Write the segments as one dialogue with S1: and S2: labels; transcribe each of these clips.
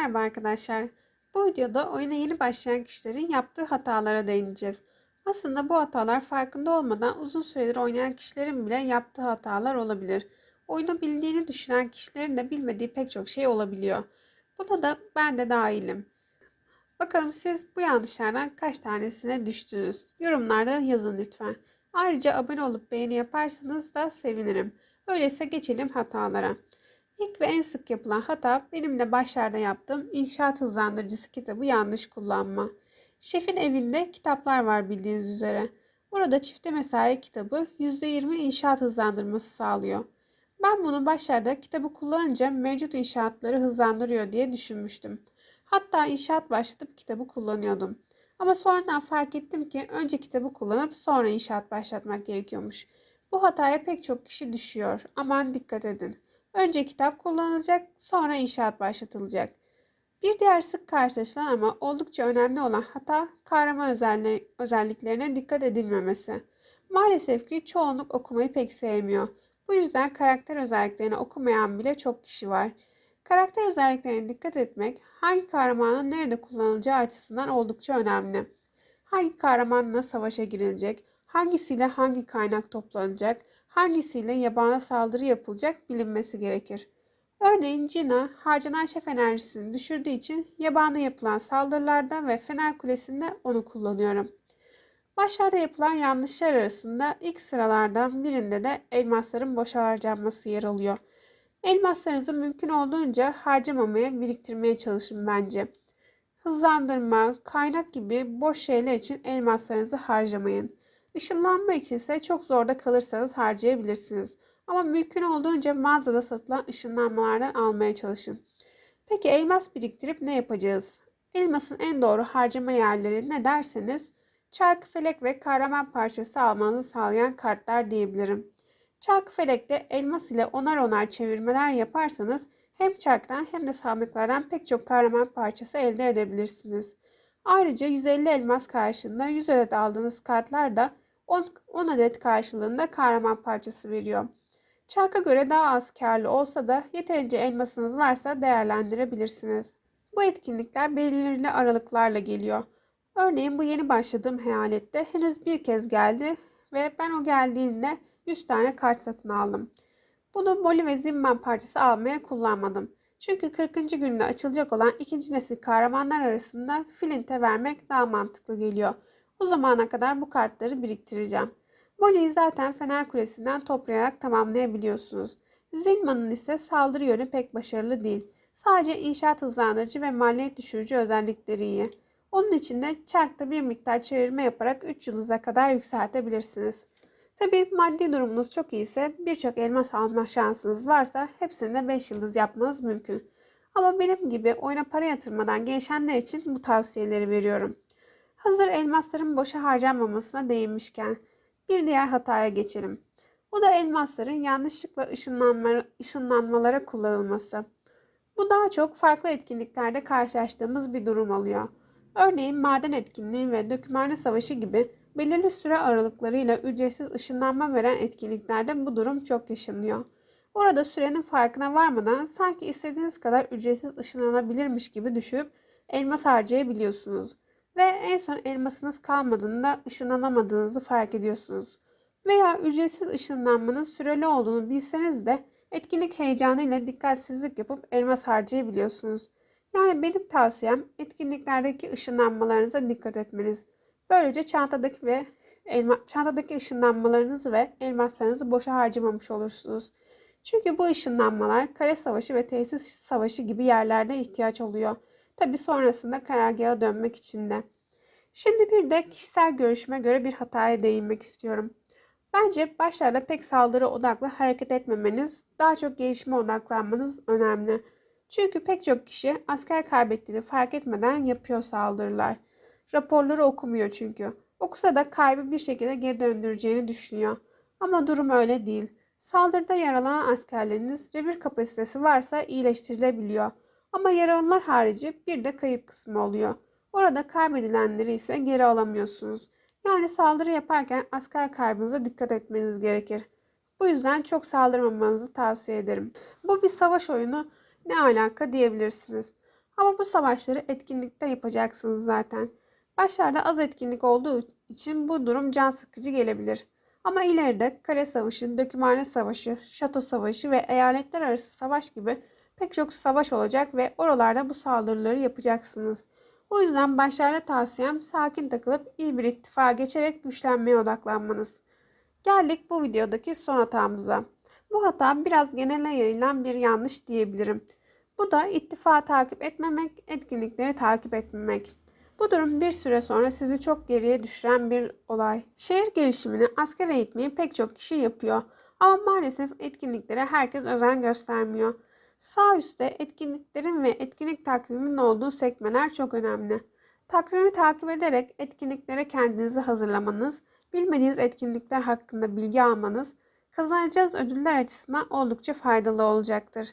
S1: Merhaba arkadaşlar. Bu videoda oyuna yeni başlayan kişilerin yaptığı hatalara değineceğiz. Aslında bu hatalar farkında olmadan uzun süredir oynayan kişilerin bile yaptığı hatalar olabilir. Oyunu bildiğini düşünen kişilerin de bilmediği pek çok şey olabiliyor. Buna da ben de dahilim. Bakalım siz bu yanlışlardan kaç tanesine düştünüz? Yorumlarda yazın lütfen. Ayrıca abone olup beğeni yaparsanız da sevinirim. Öyleyse geçelim hatalara. İlk ve en sık yapılan hata benim de başlarda yaptığım inşaat hızlandırıcısı kitabı yanlış kullanma. Şefin evinde kitaplar var bildiğiniz üzere. Burada çifte mesai kitabı %20 inşaat hızlandırması sağlıyor. Ben bunu başlarda kitabı kullanınca mevcut inşaatları hızlandırıyor diye düşünmüştüm. Hatta inşaat başlatıp kitabı kullanıyordum. Ama sonradan fark ettim ki önce kitabı kullanıp sonra inşaat başlatmak gerekiyormuş. Bu hataya pek çok kişi düşüyor. Aman dikkat edin. Önce kitap kullanılacak, sonra inşaat başlatılacak. Bir diğer sık karşılaşılan ama oldukça önemli olan hata kahraman özelliklerine dikkat edilmemesi. Maalesef ki çoğunluk okumayı pek sevmiyor. Bu yüzden karakter özelliklerini okumayan bile çok kişi var. Karakter özelliklerine dikkat etmek hangi kahramanın nerede kullanılacağı açısından oldukça önemli. Hangi kahramanla savaşa girilecek, hangisiyle hangi kaynak toplanacak, hangisiyle yabana saldırı yapılacak bilinmesi gerekir. Örneğin Cina harcanan şef enerjisini düşürdüğü için yabana yapılan saldırılarda ve Fener Kulesi'nde onu kullanıyorum. Başlarda yapılan yanlışlar arasında ilk sıralardan birinde de elmasların boşa harcanması yer alıyor. Elmaslarınızı mümkün olduğunca harcamamaya, biriktirmeye çalışın bence. Hızlandırma, kaynak gibi boş şeyler için elmaslarınızı harcamayın. Işınlanma için ise çok zorda kalırsanız harcayabilirsiniz. Ama mümkün olduğunca mağazada satılan ışınlanmalardan almaya çalışın. Peki elmas biriktirip ne yapacağız? Elmasın en doğru harcama yerleri ne derseniz çarkıfelek ve kahraman parçası almanızı sağlayan kartlar diyebilirim. Çarkıfelekte elmas ile onar onar çevirmeler yaparsanız hem çarktan hem de sandıklardan pek çok kahraman parçası elde edebilirsiniz. Ayrıca 150 elmas karşılığında 100 adet aldığınız kartlar da 10, 10 adet karşılığında kahraman parçası veriyor. Çarka göre daha az karlı olsa da yeterince elmasınız varsa değerlendirebilirsiniz. Bu etkinlikler belirli aralıklarla geliyor. Örneğin bu yeni başladığım heyalette henüz bir kez geldi ve ben o geldiğinde 100 tane kart satın aldım. Bunu Boli ve Zimban parçası almaya kullanmadım. Çünkü 40. günde açılacak olan ikinci nesil kahramanlar arasında Flint'e vermek daha mantıklı geliyor. O zamana kadar bu kartları biriktireceğim. Molly'yi zaten Fener Kulesi'nden toplayarak tamamlayabiliyorsunuz. Zinman'ın ise saldırı yönü pek başarılı değil. Sadece inşaat hızlandırıcı ve maliyet düşürücü özellikleri iyi. Onun için de çarkta bir miktar çevirme yaparak 3 yıldıza kadar yükseltebilirsiniz. Tabi maddi durumunuz çok iyiyse birçok elmas alma şansınız varsa hepsini de 5 yıldız yapmanız mümkün. Ama benim gibi oyuna para yatırmadan gelişenler için bu tavsiyeleri veriyorum. Hazır elmasların boşa harcanmamasına değinmişken bir diğer hataya geçelim. Bu da elmasların yanlışlıkla ışınlanma, ışınlanmalara kullanılması. Bu daha çok farklı etkinliklerde karşılaştığımız bir durum oluyor. Örneğin maden etkinliği ve dökümhane savaşı gibi belirli süre aralıklarıyla ücretsiz ışınlanma veren etkinliklerde bu durum çok yaşanıyor. Orada sürenin farkına varmadan sanki istediğiniz kadar ücretsiz ışınlanabilirmiş gibi düşünüp elmas harcayabiliyorsunuz ve en son elmasınız kalmadığında ışınlanamadığınızı fark ediyorsunuz. Veya ücretsiz ışınlanmanın süreli olduğunu bilseniz de etkinlik heyecanıyla dikkatsizlik yapıp elmas harcayabiliyorsunuz. Yani benim tavsiyem etkinliklerdeki ışınlanmalarınıza dikkat etmeniz. Böylece çantadaki ve elma, çantadaki ışınlanmalarınızı ve elmaslarınızı boşa harcamamış olursunuz. Çünkü bu ışınlanmalar kare savaşı ve tesis savaşı gibi yerlerde ihtiyaç oluyor. Tabi sonrasında karargaha dönmek için de. Şimdi bir de kişisel görüşüme göre bir hataya değinmek istiyorum. Bence başlarda pek saldırı odaklı hareket etmemeniz, daha çok gelişme odaklanmanız önemli. Çünkü pek çok kişi asker kaybettiğini fark etmeden yapıyor saldırılar. Raporları okumuyor çünkü. Okusa da kaybı bir şekilde geri döndüreceğini düşünüyor. Ama durum öyle değil. Saldırıda yaralanan askerleriniz revir kapasitesi varsa iyileştirilebiliyor. Ama yaralılar harici bir de kayıp kısmı oluyor. Orada kaybedilenleri ise geri alamıyorsunuz. Yani saldırı yaparken asker kaybınıza dikkat etmeniz gerekir. Bu yüzden çok saldırmamanızı tavsiye ederim. Bu bir savaş oyunu ne alaka diyebilirsiniz. Ama bu savaşları etkinlikte yapacaksınız zaten. Başlarda az etkinlik olduğu için bu durum can sıkıcı gelebilir. Ama ileride kale savaşı, dökümhane savaşı, şato savaşı ve eyaletler arası savaş gibi pek çok savaş olacak ve oralarda bu saldırıları yapacaksınız. O yüzden başlarda tavsiyem sakin takılıp iyi bir ittifaka geçerek güçlenmeye odaklanmanız. Geldik bu videodaki son hatamıza. Bu hata biraz genele yayılan bir yanlış diyebilirim. Bu da ittifakı takip etmemek, etkinlikleri takip etmemek. Bu durum bir süre sonra sizi çok geriye düşüren bir olay. Şehir gelişimini, asker eğitmeyi pek çok kişi yapıyor. Ama maalesef etkinliklere herkes özen göstermiyor. Sağ üstte etkinliklerin ve etkinlik takviminin olduğu sekmeler çok önemli. Takvimi takip ederek etkinliklere kendinizi hazırlamanız, bilmediğiniz etkinlikler hakkında bilgi almanız, kazanacağınız ödüller açısından oldukça faydalı olacaktır.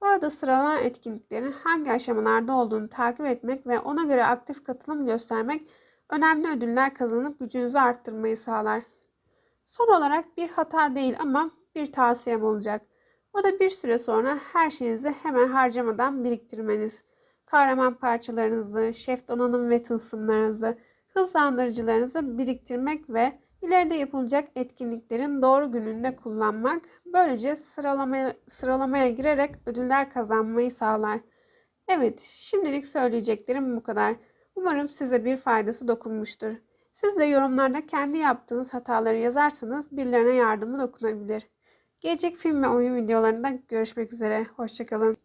S1: Orada sıralanan etkinliklerin hangi aşamalarda olduğunu takip etmek ve ona göre aktif katılım göstermek önemli ödüller kazanıp gücünüzü arttırmayı sağlar. Son olarak bir hata değil ama bir tavsiyem olacak. O da bir süre sonra her şeyinizi hemen harcamadan biriktirmeniz. Kahraman parçalarınızı, şef donanım ve tılsımlarınızı, hızlandırıcılarınızı biriktirmek ve ileride yapılacak etkinliklerin doğru gününde kullanmak böylece sıralamaya, sıralamaya girerek ödüller kazanmayı sağlar. Evet, şimdilik söyleyeceklerim bu kadar. Umarım size bir faydası dokunmuştur. Siz de yorumlarda kendi yaptığınız hataları yazarsanız birilerine yardımı dokunabilir. Gelecek film ve oyun videolarında görüşmek üzere. Hoşçakalın.